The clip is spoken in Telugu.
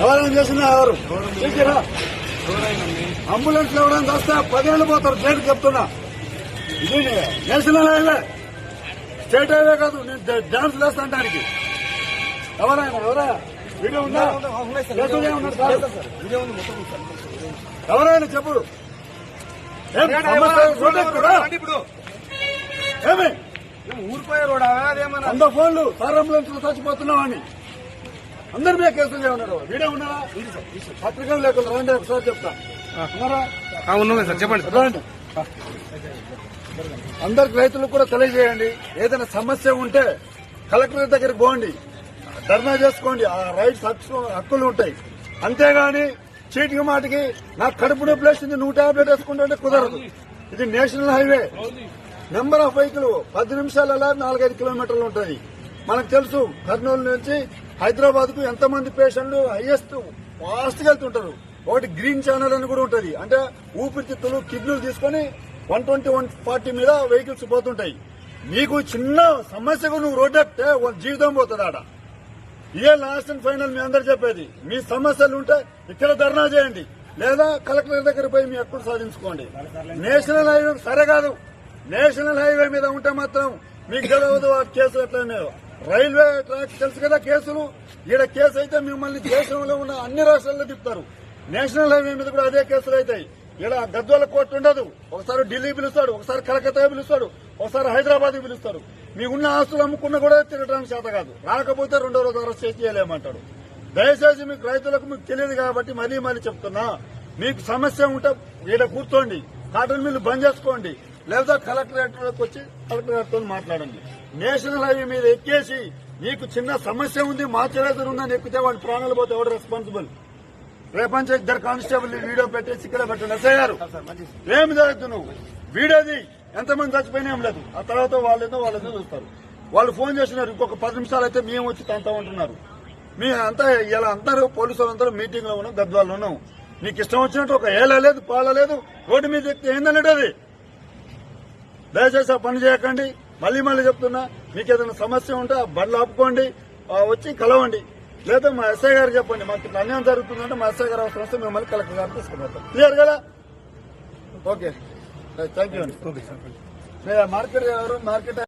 ఎవరైనా చేసినా ఎవరు చేసిరా అంబులెన్స్ ఇవ్వడానికి వస్తే పదేళ్ళు పోతారు జైలు చెప్తున్నా ఇది నేషనల్ హైవే స్టేట్ హైవే కాదు నేను డాన్స్ వేస్తాంటానికి ఎవరైనా ఎవరా వీడియో ఉందా? ఎవరైనా చెప్పు ఏమి ఊరిపోయే రోడ్ అదేమన్నా వంద ఫోన్లు సార్ అంబులెన్స్లో చచ్చిపోతున్నామని అందరి మీద కేసులు ఏమన్నారు వీడియో ఉన్నారా? పత్రికలు లేకుండా రండి ఒకసారి చెప్తా. ఉన్నారా? ఉన్నాం సార్ చెప్పండి రండి. అందరికి రైతులకు కూడా తెలియజేయండి. ఏదైనా సమస్య ఉంటే కలెక్టర్ దగ్గరికి పోండి. ధర్నా చేసుకోండి. ఆ రైట్స్ హక్కు హక్కులు ఉంటాయి. అంతేగాని చీటికి మాటికి నాకు కడుపు నొప్పి లేచింది నువ్వు టాబ్లెట్ వేసుకుంటుంటే కుదరదు. ఇది national highway. Number of vehicle పది నిమిషాలలో నాలుగైదు కిలోమీటర్లు ఉంటుంది మనకు తెలుసు కర్నూలు నుంచి హైదరాబాద్కు ఎంతమంది పేషెంట్లు హైయెస్ట్ ఫాస్ట్గా వెళ్తుంటారు. ఒకటి గ్రీన్ ఛానల్ అని కూడా ఉంటది. అంటే ఊపిరితిత్తులు కిడ్నీలు తీసుకొని వన్ ట్వంటీ వన్ ఫార్టీ మీద వెహికల్స్ పోతుంటాయి. నీకు చిన్న సమస్యకు నువ్వు రోడ్డు వాళ్ళ జీవితం పోతుంది ఆడ. ఇదే లాస్ట్ అండ్ ఫైనల్ మీ అందరు చెప్పేది. మీ సమస్యలు ఉంటే ఇక్కడ ధర్నా చేయండి. లేదా కలెక్టర్ దగ్గర పోయి మీ హక్కులు సాధించుకోండి. నేషనల్ హైవే సరే కాదు. నేషనల్ హైవే మీద ఉంటే మాత్రం మీకు తెలియదు కేసులు ఎట్లయినాయో రైల్వే ట్రాక్ తెలుసు కదా కేసులు? ఈడ కేసు అయితే మిమ్మల్ని దేశంలో ఉన్న అన్ని రాష్ట్రాల్లో తిప్పుతారు. నేషనల్ హైవే మీద కూడా అదే కేసులు అవుతాయి. ఇలా గద్వాల కోర్టు ఉండదు. ఒకసారి ఢిల్లీ పిలుస్తాడు ఒకసారి కలకత్తా పిలుస్తాడు ఒకసారి హైదరాబాద్ పిలుస్తాడు. మీకున్న ఆస్తులు అమ్ముకున్నా కూడా తిరగడానికి చేత కాదు. రాకపోతే రెండో రోజు అరెస్ట్ చేసి చేయలేమంటాడు దయచేసి మీకు రైతులకు మీకు తెలియదు కాబట్టి మరీ మరీ చెప్తున్నా. మీకు సమస్య ఉంటే ఈడ కూర్చోండి. కాటన్ మిల్లు బంద్ చేసుకోండి. లేదా కలెక్టరేట్లోకి వచ్చి కలెక్టరేట్తో మాట్లాడండి. నేషనల్ హైవే మీద ఎక్కేసి మీకు చిన్న సమస్య ఉంది మా చేతులు ఉందని ఎక్కితే వాడి ప్రాణాలు పోతే ఎవడు రెస్పాన్సిబుల్ రేపంచే ఇద్దరు కానిస్టేబుల్ వీడియో పెట్టేసి ఇక్కడ పెట్టండి. ఎస్ఐ గారు ఏమి జరుగుతు నువ్వు? వీడియోది ఎంతమంది చచ్చిపోయినా ఏం లేదు. ఆ తర్వాత వాళ్ళేదో వాళ్ళేదో చూస్తారు. వాళ్ళు ఫోన్ చేసినారు ఇంకొక పది నిమిషాలు అయితే మేము వచ్చి తంతా ఉంటున్నారు మీ అంతా ఇలా అందరూ పోలీసులు అందరూ మీటింగ్లో ఉన్నాం గద్వాల్లో ఉన్నాం. నీకు ఇష్టం వచ్చినట్టు ఒక ఏల లేదు పాల లేదు రోడ్డు మీద ఎక్కితే ఏందన్నట్టు అది దయచేసి ఆ పని చేయకండి. మళ్ళీ మళ్ళీ చెప్తున్నా మీకు ఏదైనా సమస్య ఉంటే ఆ బండ్లు ఆపుకోండి వచ్చి కలవండి. లేదా మా ఎస్ఐ గారు చెప్పండి మాకు అన్యాయం జరుగుతుందంటే మా ఎస్ఐ గారు అవసరం వస్తే మిమ్మల్ని కలెక్టర్ గారు తీసుకుపోతాం. క్లియర్ కదా? ఓకే. థ్యాంక్ యూ అండి. మార్కెట్ ఎవరు? మార్కెట్